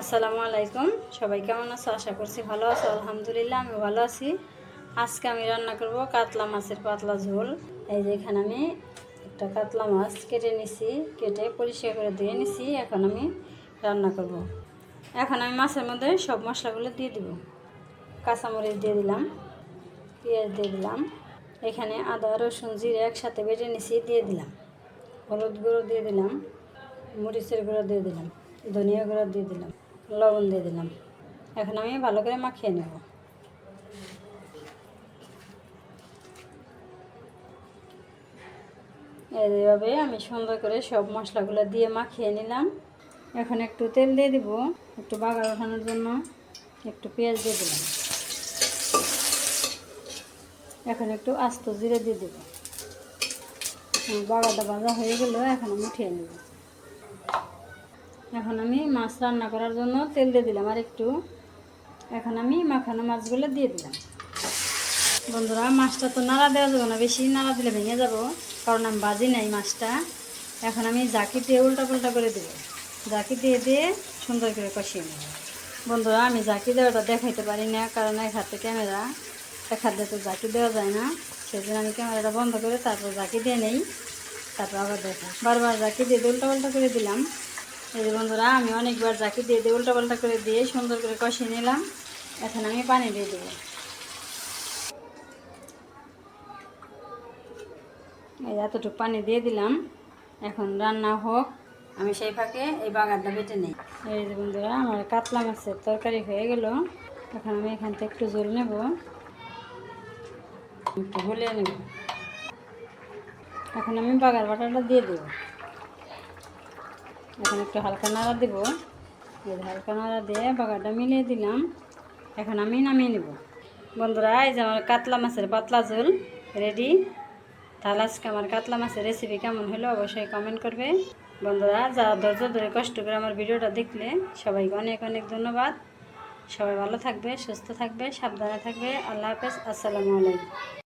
আসসালামু আলাইকুম। সবাই কেমন আছো? আশা করছি ভালো আছো। আলহামদুলিল্লাহ, আমি ভালো আছি। আজকে আমি রান্না করব কাতলা মাছের পাতলা ঝোল। এই যে এখানে আমি একটা কাতলা মাছ কেটে নিছি, কেটে পরিষ্কার করে ধুয়ে নিছি। এখন আমি রান্না করব। এখন আমি মাছের মধ্যে সব মশলাগুলো দিয়ে দিব। কাঁচামরিচ দিয়ে দিলাম, পেঁয়াজ দিয়ে দিলাম। এখানে আদা, রসুন, জিরে একসাথে বেটে নিছি, দিয়ে দিলাম। হলুদ গুঁড়ো দিয়ে দিলাম, মরিচের গুঁড়ো দিয়ে দিলাম, ধনিয়া গুঁড়ো দিয়ে দিলাম। লবণ দিয়ে দিলাম। এখন আমি ভালো করে মাখিয়ে নেব। এইভাবে আমি সুন্দর করে সব মশলাগুলো দিয়ে মাখিয়ে নিলাম। এখন একটু তেল দিয়ে দিব, একটু বাগার ওঠানোর জন্য একটু পেঁয়াজ দিয়ে দিলাম। এখন একটু আস্ত জিরে দিয়ে দেবো। বাগাটা ভাজা হয়ে গেল এখন আমি উঠিয়ে নেব। এখন আমি মাছ রান্না করার জন্য তেল দিয়ে দিলাম, আর একটু এখন আমি মাখানো মাছগুলো দিয়ে দিলাম। বন্ধুরা, মাছটা তো নাড়া দেওয়া যাবে না, বেশি নাড়া দিলে ভেঙে যাব, কারণ আমি বাজি নাই মাছটা। এখন আমি জাকি দিয়ে উল্টা পাল্টা করে দেবো। জাকি দিয়ে দিয়ে সুন্দর করে কষিয়ে নেব। বন্ধুরা, আমি জাকি দেওয়াটা দেখাইতে পারি না, কারণ এক হাতে ক্যামেরা, এক হাতে তো জাকি দেওয়া যায় না। সেই জন্য আমি ক্যামেরাটা বন্ধ করে তারপর জাকি দিয়ে নেই, তারপর আবার দেখা। বারবার জাকি দিয়ে উল্টা পাল্টা করে দিলাম। এই যে বন্ধুরা, আমি অনেকবার জাকি দিয়ে দিয়ে উল্টা পাল্টা করে দিয়ে সুন্দর করে কষিয়ে নিলাম। এখন আমি পানি দিয়ে দেবো। এই এতটুকু পানি দিয়ে দিলাম। এখন রান্না হোক, আমি সেই ফাঁকে এই বাগানটা বেটে নিই। এই যে বন্ধুরা, আমার কাতলা মাছের তরকারি হয়ে গেল। এখন আমি এখান থেকে একটু জল নেব। একটু গলিয়ে নেব। এখন আমি বাগার বাটাটা দিয়ে দেব। এখন একটু হালকা নাড়া দেব। হালকা নাড়া দিয়ে বাগারটা মিলিয়ে দিলাম। এখন আমি নামিয়ে নেব। বন্ধুরা, এই যে আমার কাতলা মাছের পাতলা ঝোল রেডি তাহলে আজকে আমার কাতলা মাছের রেসিপি কেমন হলো অবশ্যই কমেন্ট করবে। বন্ধুরা যা ধৈর্য ধরে কষ্ট করে আমার ভিডিওটা দেখলে সবাইকে অনেক অনেক ধন্যবাদ। সবাই ভালো থাকবে, সুস্থ থাকবে, সাবধানে থাকবে। আল্লাহ হাফেজ, আসসালামু আলাইকুম।